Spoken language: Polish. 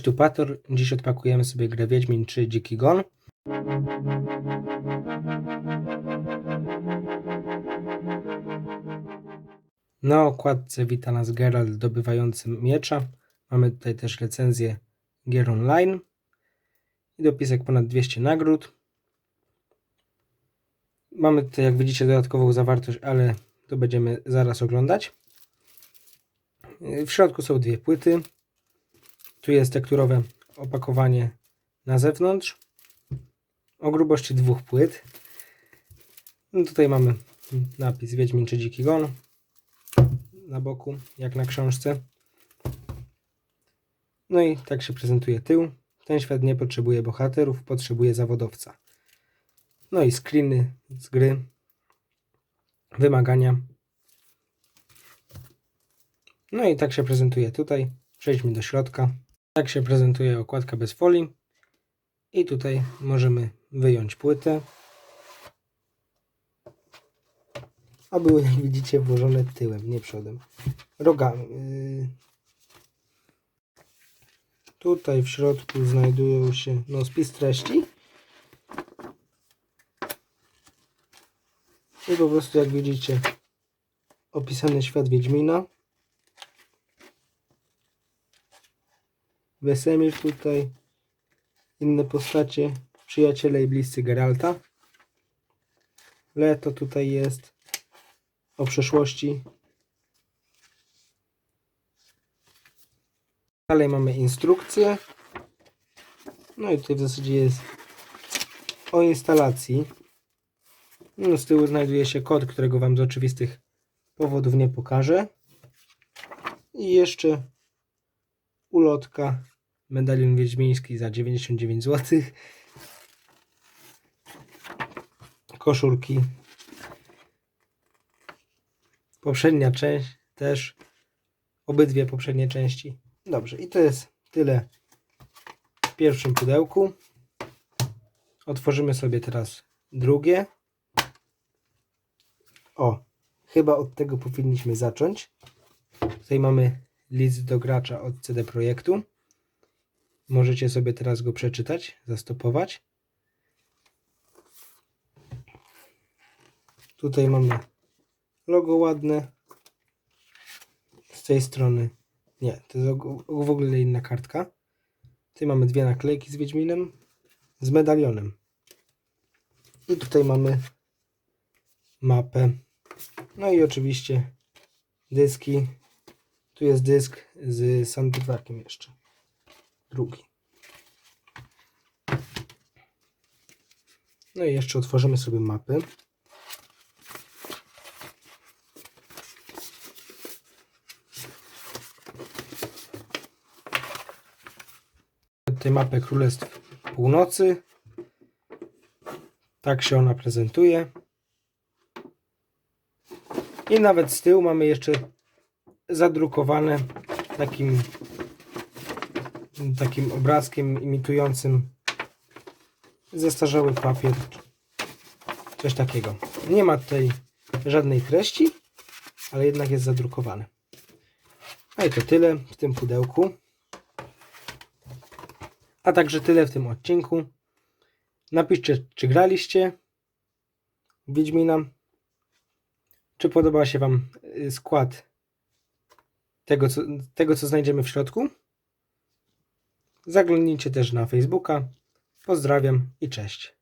Cześć, tu Pator. Dziś odpakujemy sobie grę Wiedźmin 3 Dziki Gon. Na okładce wita nas Geralt zdobywający miecza. Mamy tutaj też recenzję gier online. I dopisek ponad 200 nagród. Mamy tutaj, jak widzicie, dodatkową zawartość, ale to będziemy zaraz oglądać. W środku są dwie płyty. Tu jest tekturowe opakowanie na zewnątrz o grubości dwóch płyt. No tutaj mamy napis Wiedźmin czy Dziki Gon na boku, jak na książce. No i tak się prezentuje tył. Ten świat nie potrzebuje bohaterów, potrzebuje zawodowca. No i screeny z gry, wymagania. No i tak się prezentuje tutaj. Przejdźmy do środka. Tak się prezentuje okładka bez folii. I tutaj możemy wyjąć płytę. A były, jak widzicie, włożone tyłem, nie przodem. Rogami. Yy. Tutaj w środku znajdują się no, spis treści. I po prostu, jak widzicie, opisany świat Wiedźmina. Wesemir tutaj, inne postacie, przyjaciele i bliscy Geralta. Leto tutaj jest o przeszłości. Dalej mamy instrukcję. No i tutaj w zasadzie jest o instalacji. No, z tyłu znajduje się kod, którego Wam z oczywistych powodów nie pokażę. I jeszcze ulotka medalion wiedźmiński za 99 zł. Koszulki. Poprzednia część też. Obydwie poprzednie części. Dobrze, i to jest tyle w pierwszym pudełku. Otworzymy sobie teraz drugie. O, chyba od tego powinniśmy zacząć. Tutaj mamy list do gracza od CD Projektu. Możecie sobie teraz go przeczytać, zastopować. Tutaj mamy logo ładne. Z tej strony nie, to jest w ogóle inna kartka. Tutaj mamy dwie naklejki z Wiedźminem, z medalionem. I tutaj mamy mapę. No i oczywiście dyski. Tu jest dysk z soundtrackiem jeszcze. Drugi. No i jeszcze otworzymy sobie mapy. Tutaj mapę Królestw Północy. Tak się ona prezentuje. I nawet z tyłu mamy jeszcze zadrukowane takim takim obrazkiem imitującym zestarzały papier. Coś takiego. Nie ma tutaj żadnej treści, ale jednak jest zadrukowane. A i to tyle w tym pudełku. A także tyle w tym odcinku. Napiszcie, czy graliście Wiedźmina. Czy podoba się Wam y, skład tego co, tego, co znajdziemy w środku. Zaglądnijcie też na Facebooka. Pozdrawiam i cześć.